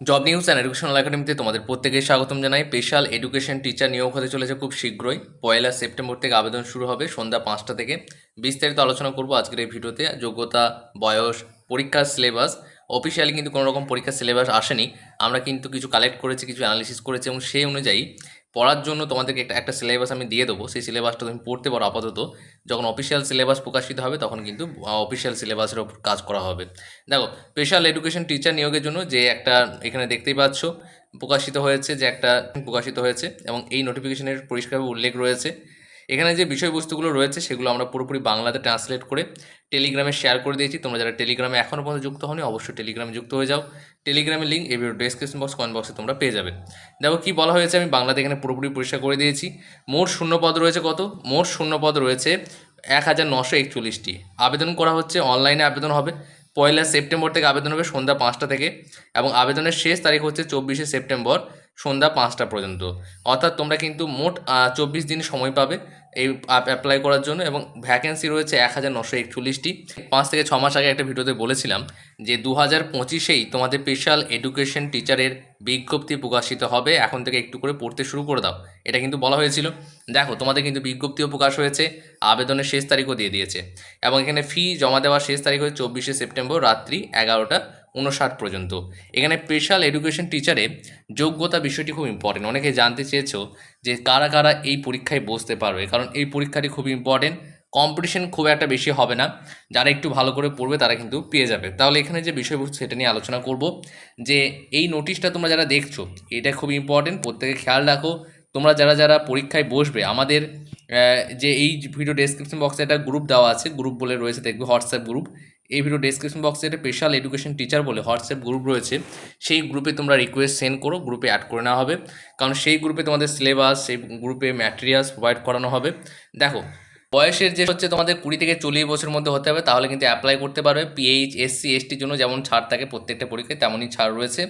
Job news and educational একাডেমিতে তোমাদের প্রত্যেকের স্বাগতম জানাই। স্পেশাল এডুকেশন টিচার নিয়োগ হতে চলেছে খুব শীঘ্রই। পয়লা সেপ্টেম্বর থেকে আবেদন শুরু হবে সন্ধ্যা পাঁচটা থেকে। বিস্তারিত আলোচনা করব আজকের এই ভিডিওতে। যোগ্যতা, বয়স, পরীক্ষার সিলেবাস অফিসিয়ালি কিন্তু কোনো রকম পরীক্ষার সিলেবাস আসেনি। আমরা কিন্তু কিছু কালেক্ট করেছি, কিছু অ্যানালিসিস করেছি এবং সেই অনুযায়ী পড়ার জন্য তোমাদেরকে একটা একটা সিলেবাস আমি দিয়ে দেবো। সেই সিলেবাসটা তুমি পড়তে পারো আপাতত। যখন অফিসিয়াল সিলেবাস প্রকাশিত হবে, তখন কিন্তু অফিসিয়াল সিলেবাসের ওপর কাজ করা হবে। দেখো স্পেশাল এডুকেশন টিচার নিয়োগের জন্য যে একটা এখানে দেখতেই পাচ্ছ, প্রকাশিত হয়েছে যে একটা, প্রকাশিত হয়েছে এবং এই নোটিফিকেশনের পরিষ্কারভাবে উল্লেখ রয়েছে। এখানে যে বিষয়বস্তুগুলো রয়েছে, সেগুলো আমরা পুরোপুরি বাংলাতে ট্রান্সলেট করে টেলিগ্রামে শেয়ার করে দিয়েছি। তোমরা যারা টেলিগ্রামে এখনও পর্যন্ত যুক্ত হওনি, অবশ্যই টেলিগ্রামে যুক্ত হয়ে যাও। টেলিগ্রামের link video description box comment বক্সে তোমরা পেয়ে যাবে। দেখো কী বলা হয়েছে, আমি বাংলাতে এখানে পুরোপুরি পরিষ্কার করে দিয়েছি। মোট শূন্য পদ রয়েছে কত? মোট শূন্য পদ রয়েছে এক হাজার নশো একচল্লিশটি। আবেদন করা হচ্ছে অনলাইনে আবেদন হবে। পয়লা সেপ্টেম্বর থেকে আবেদন হবে সন্ধ্যা পাঁচটা থেকে এবং আবেদনের শেষ তারিখ হচ্ছে চব্বিশে সেপ্টেম্বর সন্ধ্যা পাঁচটা পর্যন্ত। অর্থাৎ তোমরা কিন্তু মোট চব্বিশ দিন সময় পাবে। এই অ্যাপ্লাই করার জন্য এবং ভ্যাকেন্সি রয়েছে এক হাজার নশো একচল্লিশটি। পাঁচ থেকে ছ মাস আগে একটা ভিডিওতে বলেছিলাম যে দু হাজার পঁচিশেই তোমাদের স্পেশাল এডুকেশন টিচারের বিজ্ঞপ্তি প্রকাশিত হবে। এখন থেকে একটু করে পড়তে শুরু করে দাও। এটা কিন্তু বলা হয়েছিল। দেখো, তোমাদের কিন্তু বিজ্ঞপ্তিও প্রকাশ হয়েছে, আবেদনের শেষ তারিখও দিয়ে দিয়েছে। এবং এখানে ফি জমা দেওয়ার শেষ তারিখ হচ্ছে চব্বিশে সেপ্টেম্বর, রাত্রি এগারোটা। উনষাট পর্যন্ত। এখানে স্পেশাল এডুকেশন টিচারে যোগ্যতা বিষয়টি খুব ইম্পর্টেন্ট অনেকে জানতে চেয়েছো যে কারা কারা এই পরীক্ষায় বসতে পারবে, কারণ এই পরীক্ষাটি খুব ইম্পর্টেন্ট কম্পিটিশন খুব একটা বেশি হবে না। যারা একটু ভালো করে পড়বে তারা কিন্তু পেয়ে যাবে। তাহলে এখানে যে বিষয়বস্তু সেটা নিয়ে আলোচনা করব যে এই নোটিশটা তোমরা যারা দেখছ, এটা খুব ইম্পর্টেন্ট প্রত্যেকে খেয়াল রাখো, তোমরা যারা যারা পরীক্ষায় বসবে, আমাদের যে এই ভিডিও ডেসক্রিপশন বক্সে একটা গ্রুপ দেওয়া আছে। গ্রুপ বলে রয়েছে, দেখবে হোয়াটসঅ্যাপ গ্রুপ এই ভিডিও ডেসক্রিপশন বক্সে একটা স্পেশাল এডুকেশন টিচার বলে হোয়াটসঅ্যাপ গ্রুপ রয়েছে। সেই গ্রুপে তোমরা রিকোয়েস্ট সেন্ড করো গ্রুপে অ্যাড করে নেওয়া হবে। কারণ সেই গ্রুপে তোমাদের সিলেবাস সেই গ্রুপে ম্যাটেরিয়ালস প্রোভাইড করানো হবে। দেখো, বয়সের যে হচ্ছে তোমাদের কুড়ি থেকে চল্লিশ বছরের মধ্যে হতে হবে, তাহলে কিন্তু অ্যাপ্লাই করতে পারবে। পিএইচ এসসি এসটির জন্য যেমন ছাড় থাকে প্রত্যেকটা পরীক্ষায়, তেমনই ছাড় রয়েছে।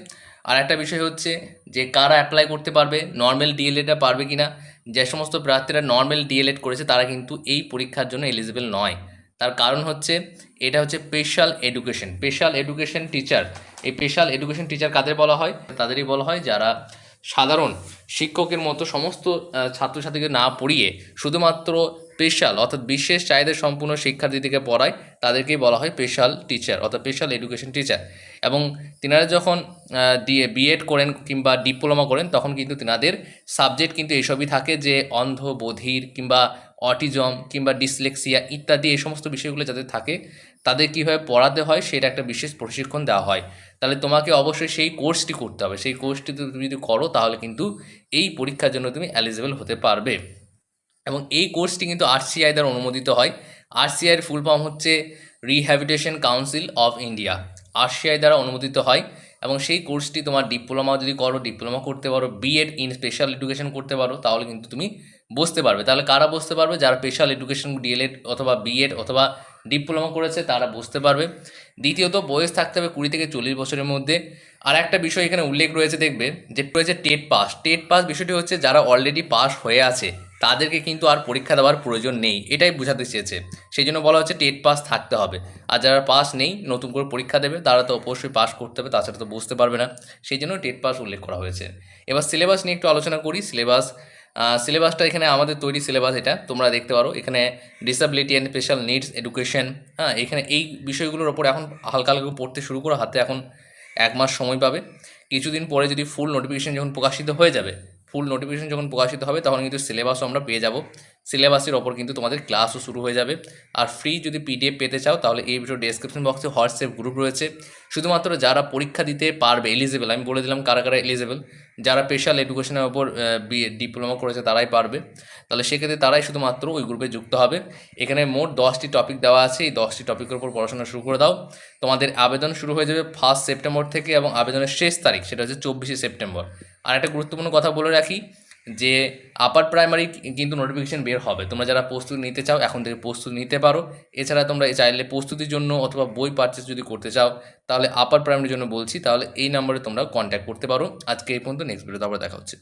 আর একটা বিষয় হচ্ছে যে কারা অ্যাপ্লাই করতে পারবে নর্মাল ডিএলএডটা পারবে কি না যে সমস্ত প্রার্থীরা নর্মাল ডিএলএড করেছে, তারা কিন্তু এই পরীক্ষার জন্য এলিজিবল নয়। তার কারণ হচ্ছে এটা হচ্ছে special education special education teacher এই স্পেশাল এডুকেশন টিচার কাদের বলা হয়? তাদেরই বলা হয় যারা সাধারণ শিক্ষকের মতো সমস্ত ছাত্রছাত্রীকে না পড়িয়ে শুধুমাত্র স্পেশাল অর্থাৎ বিশেষ চাহিদা সম্পূর্ণ শিক্ষার্থীদেরকে পড়ায়, তাদেরকেই বলা হয় স্পেশাল টিচার অর্থাৎ স্পেশাল এডুকেশন টিচার এবং তিনারা যখন দিয়ে বিএড করেন কিংবা ডিপ্লোমা করেন, তখন কিন্তু তিনাদের সাবজেক্ট কিন্তু এসবই থাকে যে অন্ধ, বধির কিংবা অটিজম কিংবা ডিসলেক্সিয়া ইত্যাদি এই সমস্ত বিষয়গুলো যাদের থাকে, তাদের কীভাবে পড়াতে হয় সেটা একটা বিশেষ প্রশিক্ষণ দেওয়া হয়। তাহলে তোমাকে অবশ্যই সেই কোর্সটি করতে হবে। সেই কোর্সটি তুমি যদি করো, তাহলে কিন্তু এই পরীক্ষার জন্য তুমি এলিজিবল হতে পারবে। এবং এই কোর্সটি কিন্তু আরসিআই দ্বারা অনুমোদিত হয়। আরসিআইয়ের ফুল ফর্ম হচ্ছে rehabilitation council of India RCI দ্বারা অনুমোদিত হয় এবং সেই কোর্সটি তোমার ডিপ্লোমা যদি করো, ডিপ্লোমা করতে পারো বিএড ইন স্পেশাল এডুকেশন করতে পারো, তাহলে কিন্তু তুমি বসতে পারবে। তাহলে কারা বসতে পারবে? যারা স্পেশাল এডুকেশন ডিএলএড অথবা বিএড অথবা ডিপ্লোমা করেছে, তারা বুঝতে পারবে। দ্বিতীয়ত, বয়স থাকতে হবে কুড়ি থেকে চল্লিশ বছরের মধ্যে। আর একটা বিষয় এখানে উল্লেখ রয়েছে, দেখবে যে, রয়েছে টেট পাস টেট পাস বিষয়টি হচ্ছে, যারা অলরেডি পাস হয়ে আছে তাদেরকে কিন্তু আর পরীক্ষা দেওয়ার প্রয়োজন নেই, এটাই বোঝাতে চেয়েছে। সেই জন্য বলা হচ্ছে টেট পাস থাকতে হবে। আর যারা পাস নেই, নতুন করে পরীক্ষা দেবে, তারা তো অবশ্যই পাস করতে হবে, তাছাড়া তো বুঝতে পারবে না। সেই জন্য টেট পাস উল্লেখ করা হয়েছে। এবার সিলেবাস নিয়ে একটু আলোচনা করি। সিলেবাস সিলেবাসটা এখানে আমাদের তৈরি সিলেবাস এটা, তোমরা দেখতে পারো। এখানে disability and special needs education হ্যাঁ এখানে এই বিষয়গুলোর ওপর এখন হালকা হালকা পড়তে শুরু করো, হাতে এখন এক মাস সময় পাবে। কিছুদিন পরে যদি ফুল নোটিফিকেশান যখন প্রকাশিত হয়ে যাবে ফুল নোটিফিকেশন যখন প্রকাশিত হবে, তখন কিন্তু সিলেবাসও আমরা পেয়ে যাব। সিলেবাসের ওপর কিন্তু তোমাদের ক্লাসও শুরু হয়ে যাবে। আর ফ্রি যদি পিডিএফ পেতে চাও, তাহলে এই ভিডিও ডেসক্রিপশন বক্সে হোয়াটসঅ্যাপ গ্রুপ রয়েছে। শুধুমাত্র যারা পরীক্ষা দিতে পারবে এলিজেবল আমি বলে দিলাম কারা কারা এলিজেবল যারা স্পেশাল এডুকেশনের ওপর ডিপ্লোমা করেছে তারাই পারবে। তাহলে সেক্ষেত্রে তারাই শুধুমাত্র ওই গ্রুপে যুক্ত হবে। এখানে মোট দশটি টপিক দেওয়া আছে, এই দশটি টপিকের উপর পড়াশোনা শুরু করে দাও। তোমাদের আবেদন শুরু হয়ে যাবে ফার্স্ট সেপ্টেম্বর থেকে এবং আবেদনের শেষ তারিখ, সেটা হচ্ছে চব্বিশে সেপ্টেম্বর আর একটা গুরুত্বপূর্ণ কথা বলে রাখি যে আপার প্রাইমারি কিন্তু নোটিফিকেশান বের হবে। তোমরা যারা প্রস্তুতি নিতে চাও, এখন থেকে প্রস্তুতি নিতে পারো। এছাড়া তোমরা চাইলে প্রস্তুতির জন্য অথবা বই পারচেস যদি করতে চাও, তাহলে আপার প্রাইমারির জন্য বলছি, তাহলে এই নম্বরে তোমরা কন্ট্যাক্ট করতে পারো। আজকে এই পর্যন্ত নেক্সট ভিডিওতে আবার দেখা হচ্ছে।